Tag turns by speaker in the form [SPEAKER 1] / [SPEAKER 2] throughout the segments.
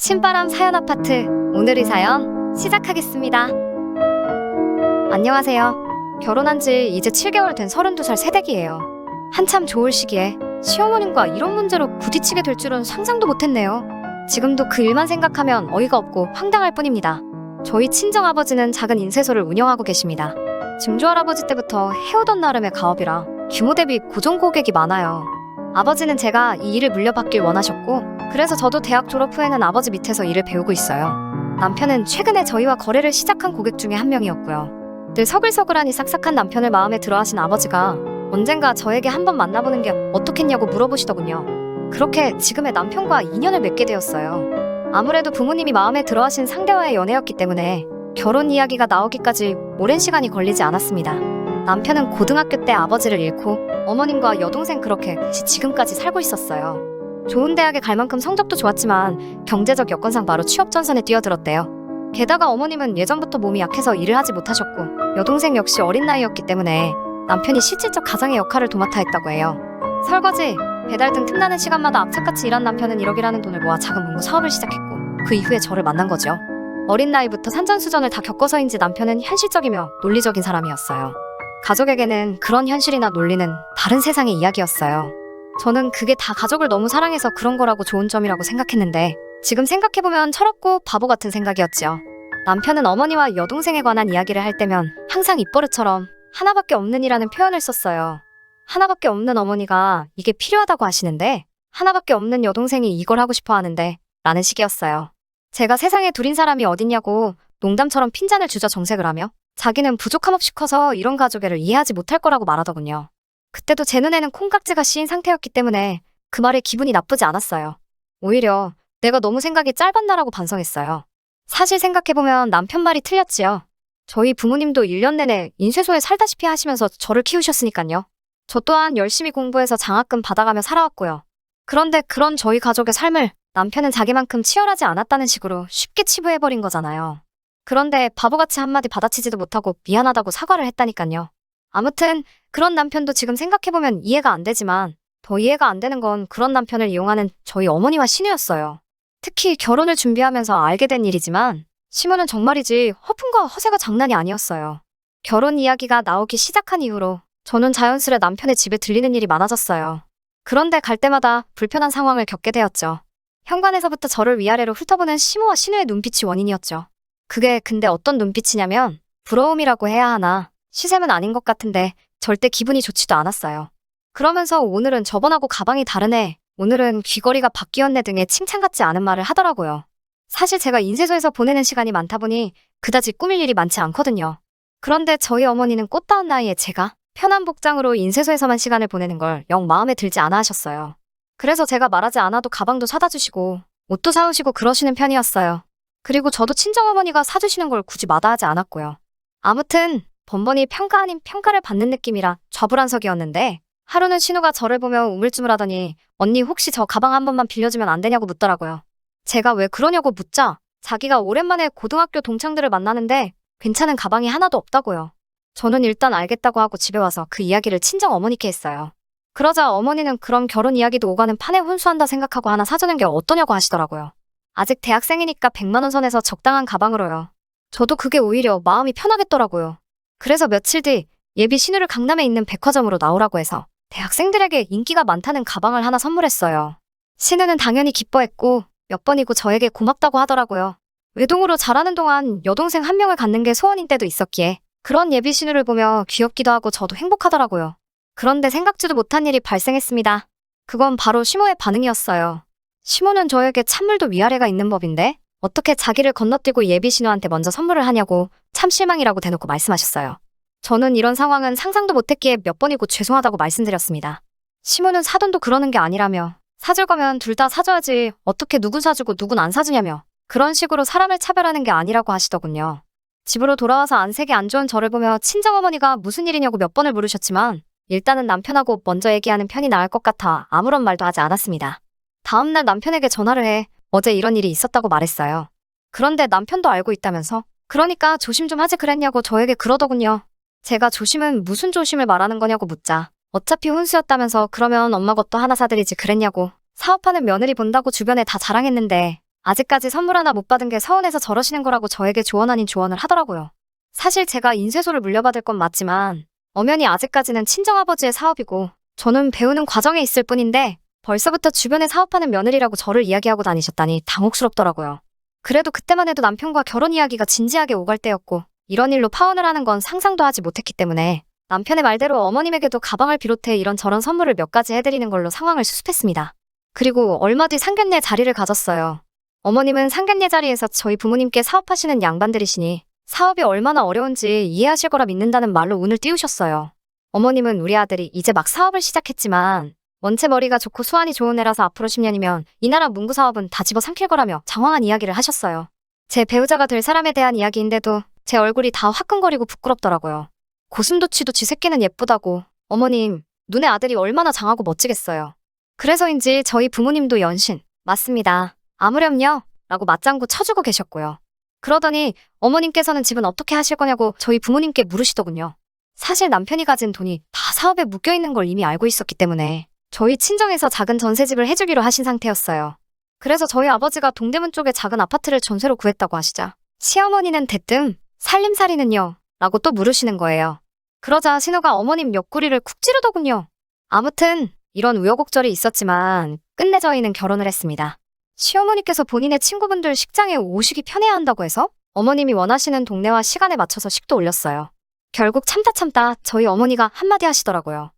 [SPEAKER 1] 신바람 사연 아파트 오늘의 사연 시작하겠습니다. 안녕하세요. 결혼한 지 이제 7개월 된 32살 새댁이에요. 한참 좋을 시기에 시어머님과 이런 문제로 부딪히게 될 줄은 상상도 못했네요. 지금도 그 일만 생각하면 어이가 없고 황당할 뿐입니다. 저희 친정아버지는 작은 인쇄소를 운영하고 계십니다. 증조할아버지 때부터 해오던 나름의 가업이라 규모 대비 고정 고객이 많아요. 아버지는 제가 이 일을 물려받길 원하셨고 그래서 저도 대학 졸업 후에는 아버지 밑에서 일을 배우고 있어요. 남편은 최근에 저희와 거래를 시작한 고객 중에 한 명이었고요. 늘 서글서글하니 싹싹한 남편을 마음에 들어하신 아버지가 언젠가 저에게 한번 만나보는 게 어떻겠냐고 물어보시더군요. 그렇게 지금의 남편과 인연을 맺게 되었어요. 아무래도 부모님이 마음에 들어하신 상대와의 연애였기 때문에 결혼 이야기가 나오기까지 오랜 시간이 걸리지 않았습니다. 남편은 고등학교 때 아버지를 잃고 어머님과 여동생 그렇게 지금까지 살고 있었어요. 좋은 대학에 갈 만큼 성적도 좋았지만 경제적 여건상 바로 취업 전선에 뛰어들었대요. 게다가 어머님은 예전부터 몸이 약해서 일을 하지 못하셨고 여동생 역시 어린 나이였기 때문에 남편이 실질적 가장의 역할을 도맡아 했다고 해요. 설거지, 배달 등 틈나는 시간마다 악착같이 일한 남편은 1억이라는 돈을 모아 작은 문구 사업을 시작했고 그 이후에 저를 만난 거죠. 어린 나이부터 산전수전을 다 겪어서인지 남편은 현실적이며 논리적인 사람이었어요. 가족에게는 그런 현실이나 논리는 다른 세상의 이야기였어요. 저는 그게 다 가족을 너무 사랑해서 그런 거라고 좋은 점이라고 생각했는데 지금 생각해보면 철없고 바보 같은 생각이었지요. 남편은 어머니와 여동생에 관한 이야기를 할 때면 항상 입버릇처럼 하나밖에 없는이라는 표현을 썼어요. 하나밖에 없는 어머니가 이게 필요하다고 하시는데 하나밖에 없는 여동생이 이걸 하고 싶어 하는데 라는 식이었어요. 제가 세상에 둘인 사람이 어딨냐고 농담처럼 핀잔을 주저 정색을 하며 자기는 부족함 없이 커서 이런 가족애를 이해하지 못할 거라고 말하더군요. 그때도 제 눈에는 콩깍지가 씌인 상태였기 때문에 그 말에 기분이 나쁘지 않았어요. 오히려 내가 너무 생각이 짧았나라고 반성했어요. 사실 생각해보면 남편 말이 틀렸지요. 저희 부모님도 1년 내내 인쇄소에 살다시피 하시면서 저를 키우셨으니까요. 저 또한 열심히 공부해서 장학금 받아가며 살아왔고요. 그런데 그런 저희 가족의 삶을 남편은 자기만큼 치열하지 않았다는 식으로 쉽게 치부해버린 거잖아요. 그런데 바보같이 한마디 받아치지도 못하고 미안하다고 사과를 했다니까요. 아무튼 그런 남편도 지금 생각해보면 이해가 안 되지만 더 이해가 안 되는 건 그런 남편을 이용하는 저희 어머니와 신우였어요. 특히 결혼을 준비하면서 알게 된 일이지만 시모는 정말이지 허풍과 허세가 장난이 아니었어요. 결혼 이야기가 나오기 시작한 이후로 저는 자연스레 남편의 집에 들리는 일이 많아졌어요. 그런데 갈 때마다 불편한 상황을 겪게 되었죠. 현관에서부터 저를 위아래로 훑어보는 시모와 신우의 눈빛이 원인이었죠. 그게 근데 어떤 눈빛이냐면 부러움이라고 해야 하나 시샘은 아닌 것 같은데 절대 기분이 좋지도 않았어요. 그러면서 오늘은 저번하고 가방이 다르네. 오늘은 귀걸이가 바뀌었네 등의 칭찬 같지 않은 말을 하더라고요. 사실 제가 인쇄소에서 보내는 시간이 많다 보니 그다지 꾸밀 일이 많지 않거든요. 그런데 저희 어머니는 꽃다운 나이에 제가 편한 복장으로 인쇄소에서만 시간을 보내는 걸 영 마음에 들지 않아 하셨어요. 그래서 제가 말하지 않아도 가방도 사다 주시고 옷도 사오시고 그러시는 편이었어요. 그리고 저도 친정어머니가 사주시는 걸 굳이 마다하지 않았고요. 아무튼 번번이 평가 아닌 평가를 받는 느낌이라 좌불안석이었는데 하루는 신우가 저를 보며 우물쭈물하더니 언니 혹시 저 가방 한 번만 빌려주면 안 되냐고 묻더라고요. 제가 왜 그러냐고 묻자 자기가 오랜만에 고등학교 동창들을 만나는데 괜찮은 가방이 하나도 없다고요. 저는 일단 알겠다고 하고 집에 와서 그 이야기를 친정 어머니께 했어요. 그러자 어머니는 그럼 결혼 이야기도 오가는 판에 혼수한다 생각하고 하나 사주는 게 어떠냐고 하시더라고요. 아직 대학생이니까 100만 원 선에서 적당한 가방으로요. 저도 그게 오히려 마음이 편하겠더라고요. 그래서 며칠 뒤 예비 신우를 강남에 있는 백화점으로 나오라고 해서 대학생들에게 인기가 많다는 가방을 하나 선물했어요. 신우는 당연히 기뻐했고 몇 번이고 저에게 고맙다고 하더라고요. 외동으로 자라는 동안 여동생 한 명을 갖는 게 소원인 때도 있었기에 그런 예비 신우를 보며 귀엽기도 하고 저도 행복하더라고요. 그런데 생각지도 못한 일이 발생했습니다. 그건 바로 시모의 반응이었어요. 시모는 저에게 찬물도 위아래가 있는 법인데 어떻게 자기를 건너뛰고 예비 신우한테 먼저 선물을 하냐고 참 실망이라고 대놓고 말씀하셨어요. 저는 이런 상황은 상상도 못했기에 몇 번이고 죄송하다고 말씀드렸습니다. 시모는 사돈도 그러는 게 아니라며 사줄 거면 둘 다 사줘야지 어떻게 누군 사주고 누군 안 사주냐며 그런 식으로 사람을 차별하는 게 아니라고 하시더군요. 집으로 돌아와서 안색이 안 좋은 저를 보며 친정어머니가 무슨 일이냐고 몇 번을 물으셨지만 일단은 남편하고 먼저 얘기하는 편이 나을 것 같아 아무런 말도 하지 않았습니다. 다음날 남편에게 전화를 해 어제 이런 일이 있었다고 말했어요. 그런데 남편도 알고 있다면서 그러니까 조심 좀 하지 그랬냐고 저에게 그러더군요. 제가 조심은 무슨 조심을 말하는 거냐고 묻자 어차피 혼수였다면서 그러면 엄마 것도 하나 사드리지 그랬냐고 사업하는 며느리 본다고 주변에 다 자랑했는데 아직까지 선물 하나 못 받은 게 서운해서 저러시는 거라고 저에게 조언 아닌 조언을 하더라고요. 사실 제가 인쇄소를 물려받을 건 맞지만 엄연히 아직까지는 친정아버지의 사업이고 저는 배우는 과정에 있을 뿐인데 벌써부터 주변에 사업하는 며느리라고 저를 이야기하고 다니셨다니 당혹스럽더라고요. 그래도 그때만 해도 남편과 결혼 이야기가 진지하게 오갈 때였고 이런 일로 파혼을 하는 건 상상도 하지 못했기 때문에 남편의 말대로 어머님에게도 가방을 비롯해 이런저런 선물을 몇 가지 해드리는 걸로 상황을 수습했습니다. 그리고 얼마 뒤 상견례 자리를 가졌어요. 어머님은 상견례 자리에서 저희 부모님께 사업하시는 양반들이시니 사업이 얼마나 어려운지 이해하실 거라 믿는다는 말로 운을 띄우셨어요. 어머님은 우리 아들이 이제 막 사업을 시작했지만 원체 머리가 좋고 수완이 좋은 애라서 앞으로 10년이면 이 나라 문구 사업은 다 집어 삼킬 거라며 장황한 이야기를 하셨어요. 제 배우자가 될 사람에 대한 이야기인데도 제 얼굴이 다 화끈거리고 부끄럽더라고요. 고슴도치도 지 새끼는 예쁘다고 어머님 눈에 아들이 얼마나 장하고 멋지겠어요. 그래서인지 저희 부모님도 연신 맞습니다. 아무렴요 라고 맞장구 쳐주고 계셨고요. 그러더니 어머님께서는 집은 어떻게 하실 거냐고 저희 부모님께 물으시더군요. 사실 남편이 가진 돈이 다 사업에 묶여 있는 걸 이미 알고 있었기 때문에 저희 친정에서 작은 전세집을 해주기로 하신 상태였어요. 그래서 저희 아버지가 동대문 쪽에 작은 아파트를 전세로 구했다고 하시자 시어머니는 대뜸 살림살이는요? 라고 또 물으시는 거예요. 그러자 신우가 어머님 옆구리를 쿡 찌르더군요. 아무튼 이런 우여곡절이 있었지만 끝내 저희는 결혼을 했습니다. 시어머니께서 본인의 친구분들 식장에 오시기 편해야 한다고 해서 어머님이 원하시는 동네와 시간에 맞춰서 식도 올렸어요. 결국 참다 참다 저희 어머니가 한마디 하시더라고요.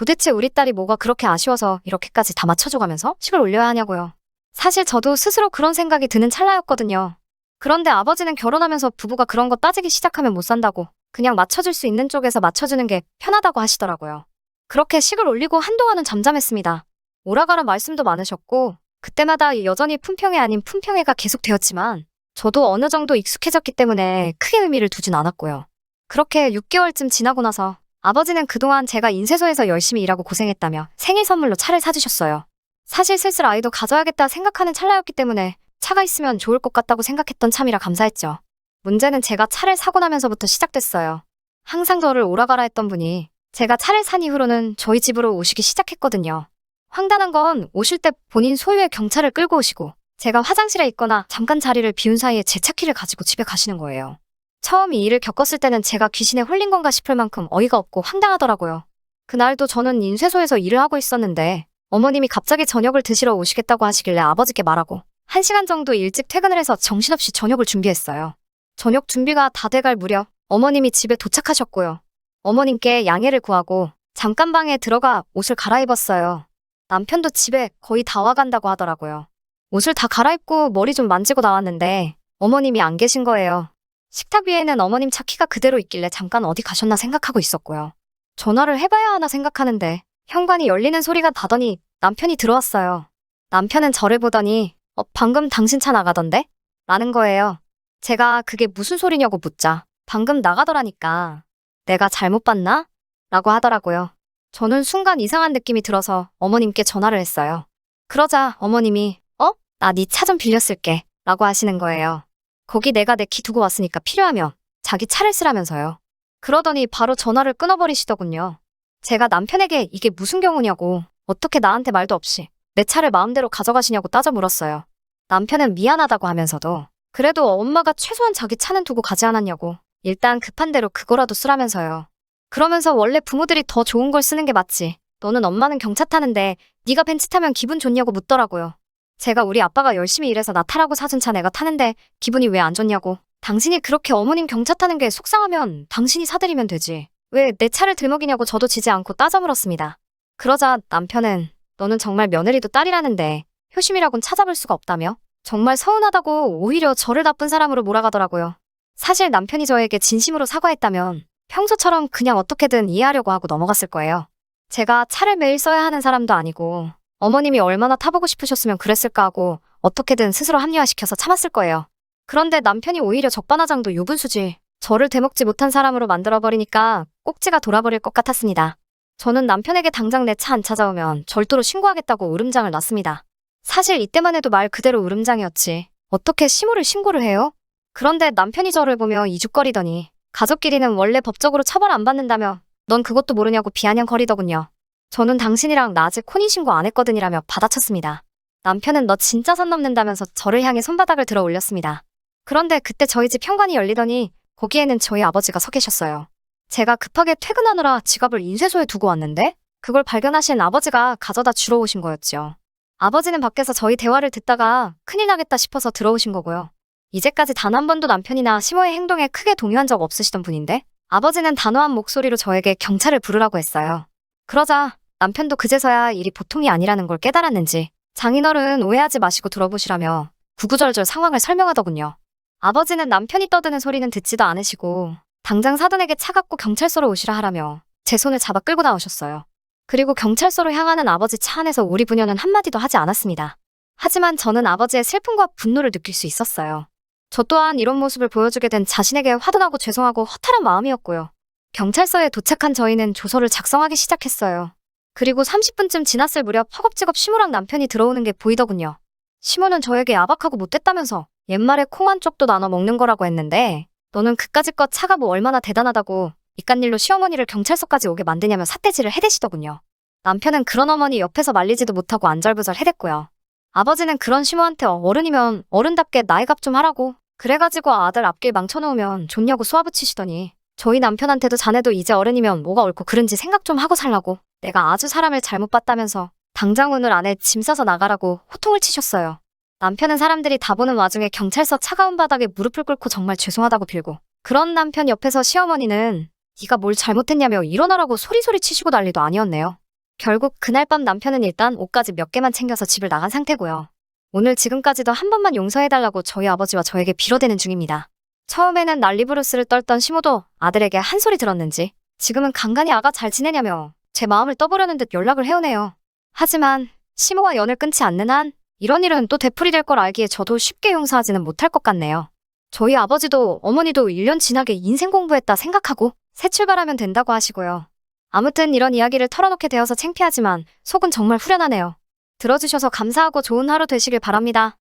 [SPEAKER 1] 도대체 우리 딸이 뭐가 그렇게 아쉬워서 이렇게까지 다 맞춰줘가면서 식을 올려야 하냐고요. 사실 저도 스스로 그런 생각이 드는 찰나였거든요. 그런데 아버지는 결혼하면서 부부가 그런 거 따지기 시작하면 못 산다고 그냥 맞춰줄 수 있는 쪽에서 맞춰주는 게 편하다고 하시더라고요. 그렇게 식을 올리고 한동안은 잠잠했습니다. 오라가라 말씀도 많으셨고 그때마다 여전히 품평회 아닌 품평회가 계속되었지만 저도 어느 정도 익숙해졌기 때문에 크게 의미를 두진 않았고요. 그렇게 6개월쯤 지나고 나서 아버지는 그동안 제가 인쇄소에서 열심히 일하고 고생했다며 생일 선물로 차를 사주셨어요. 사실 슬슬 아이도 가져야겠다 생각하는 찰나였기 때문에 차가 있으면 좋을 것 같다고 생각했던 참이라 감사했죠. 문제는 제가 차를 사고 나면서부터 시작됐어요. 항상 저를 오라가라 했던 분이 제가 차를 산 이후로는 저희 집으로 오시기 시작했거든요. 황당한 건 오실 때 본인 소유의 경차를 끌고 오시고 제가 화장실에 있거나 잠깐 자리를 비운 사이에 제 차키를 가지고 집에 가시는 거예요. 처음 이 일을 겪었을 때는 제가 귀신에 홀린 건가 싶을 만큼 어이가 없고 황당하더라고요. 그날도 저는 인쇄소에서 일을 하고 있었는데 어머님이 갑자기 저녁을 드시러 오시겠다고 하시길래 아버지께 말하고 한시간 정도 일찍 퇴근을 해서 정신없이 저녁을 준비했어요. 저녁 준비가 다 돼갈 무렵 어머님이 집에 도착하셨고요. 어머님께 양해를 구하고 잠깐 방에 들어가 옷을 갈아입었어요. 남편도 집에 거의 다 와간다고 하더라고요. 옷을 다 갈아입고 머리 좀 만지고 나왔는데 어머님이 안 계신 거예요. 식탁 위에는 어머님 차 키가 그대로 있길래 잠깐 어디 가셨나 생각하고 있었고요. 전화를 해봐야 하나 생각하는데 현관이 열리는 소리가 나더니 남편이 들어왔어요. 남편은 저를 보더니 어, 방금 당신 차 나가던데? 라는 거예요. 제가 그게 무슨 소리냐고 묻자 방금 나가더라니까. 내가 잘못 봤나? 라고 하더라고요. 저는 순간 이상한 느낌이 들어서 어머님께 전화를 했어요. 그러자 어머님이 어? 나 네 차 좀 빌렸을게 라고 하시는 거예요. 거기 내가 내 키 두고 왔으니까 필요하면 자기 차를 쓰라면서요. 그러더니 바로 전화를 끊어버리시더군요. 제가 남편에게 이게 무슨 경우냐고 어떻게 나한테 말도 없이 내 차를 마음대로 가져가시냐고 따져 물었어요. 남편은 미안하다고 하면서도 그래도 엄마가 최소한 자기 차는 두고 가지 않았냐고 일단 급한 대로 그거라도 쓰라면서요. 그러면서 원래 부모들이 더 좋은 걸 쓰는 게 맞지. 너는 엄마는 경차 타는데 네가 벤츠 타면 기분 좋냐고 묻더라고요. 제가 우리 아빠가 열심히 일해서 나 타라고 사준 차 내가 타는데 기분이 왜 안 좋냐고. 당신이 그렇게 어머님 경차 타는 게 속상하면 당신이 사드리면 되지. 왜 내 차를 들먹이냐고 저도 지지 않고 따져 물었습니다. 그러자 남편은 너는 정말 며느리도 딸이라는데 효심이라곤 찾아볼 수가 없다며 정말 서운하다고 오히려 저를 나쁜 사람으로 몰아가더라고요. 사실 남편이 저에게 진심으로 사과했다면 평소처럼 그냥 어떻게든 이해하려고 하고 넘어갔을 거예요. 제가 차를 매일 써야 하는 사람도 아니고 어머님이 얼마나 타보고 싶으셨으면 그랬을까 하고 어떻게든 스스로 합리화시켜서 참았을 거예요. 그런데 남편이 오히려 적반하장도 유분수지 저를 대먹지 못한 사람으로 만들어버리니까 꼭지가 돌아버릴 것 같았습니다. 저는 남편에게 당장 내 차 안 찾아오면 절도로 신고하겠다고 으름장을 놨습니다. 사실 이때만 해도 말 그대로 으름장이었지. 어떻게 시모를 신고를 해요? 그런데 남편이 저를 보며 이죽거리더니 가족끼리는 원래 법적으로 처벌 안 받는다며 넌 그것도 모르냐고 비아냥거리더군요. 저는 당신이랑 나 아직 혼인신고 안 했거든이라며 받아쳤습니다. 남편은 너 진짜 선 넘는다면서 저를 향해 손바닥을 들어 올렸습니다. 그런데 그때 저희 집 현관이 열리더니 거기에는 저희 아버지가 서 계셨어요. 제가 급하게 퇴근하느라 지갑을 인쇄소에 두고 왔는데 그걸 발견하신 아버지가 가져다 주러 오신 거였죠. 아버지는 밖에서 저희 대화를 듣다가 큰일 나겠다 싶어서 들어오신 거고요. 이제까지 단 한 번도 남편이나 시모의 행동에 크게 동요한 적 없으시던 분인데 아버지는 단호한 목소리로 저에게 경찰을 부르라고 했어요. 그러자 남편도 그제서야 일이 보통이 아니라는 걸 깨달았는지 장인어른 오해하지 마시고 들어보시라며 구구절절 상황을 설명하더군요. 아버지는 남편이 떠드는 소리는 듣지도 않으시고 당장 사돈에게 차갑고 경찰서로 오시라 하라며 제 손을 잡아 끌고 나오셨어요. 그리고 경찰서로 향하는 아버지 차 안에서 우리 부녀는 한마디도 하지 않았습니다. 하지만 저는 아버지의 슬픔과 분노를 느낄 수 있었어요. 저 또한 이런 모습을 보여주게 된 자신에게 화분하고 죄송하고 허탈한 마음이었고요. 경찰서에 도착한 저희는 조서를 작성하기 시작했어요. 그리고 30분쯤 지났을 무렵 허겁지겁 시모랑 남편이 들어오는 게 보이더군요. 시모는 저에게 야박하고 못됐다면서 옛말에 콩 한 쪽도 나눠 먹는 거라고 했는데 너는 그까짓 것 차가 뭐 얼마나 대단하다고 이깟 일로 시어머니를 경찰서까지 오게 만드냐며 삿대질을 해대시더군요. 남편은 그런 어머니 옆에서 말리지도 못하고 안절부절 해댔고요. 아버지는 그런 시모한테 어른이면 어른답게 나이값 좀 하라고 그래가지고 아들 앞길 망쳐놓으면 좋냐고 쏘아붙이시더니 저희 남편한테도 자네도 이제 어른이면 뭐가 옳고 그른지 생각 좀 하고 살라고 내가 아주 사람을 잘못 봤다면서 당장 오늘 안에 짐 싸서 나가라고 호통을 치셨어요. 남편은 사람들이 다 보는 와중에 경찰서 차가운 바닥에 무릎을 꿇고 정말 죄송하다고 빌고 그런 남편 옆에서 시어머니는 네가 뭘 잘못했냐며 일어나라고 소리소리 치시고 난리도 아니었네요. 결국 그날 밤 남편은 일단 옷까지 몇 개만 챙겨서 집을 나간 상태고요. 오늘 지금까지도 한 번만 용서해달라고 저희 아버지와 저에게 빌어대는 중입니다. 처음에는 난리부르스를 떨던 시모도 아들에게 한 소리 들었는지 지금은 간간히 아가 잘 지내냐며 제 마음을 떠보려는 듯 연락을 해오네요. 하지만 시모와 연을 끊지 않는 한 이런 일은 또 되풀이 될 걸 알기에 저도 쉽게 용서하지는 못할 것 같네요. 저희 아버지도 어머니도 1년 지나게 인생 공부했다 생각하고 새 출발하면 된다고 하시고요. 아무튼 이런 이야기를 털어놓게 되어서 창피하지만 속은 정말 후련하네요. 들어주셔서 감사하고 좋은 하루 되시길 바랍니다.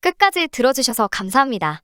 [SPEAKER 1] 끝까지 들어주셔서 감사합니다.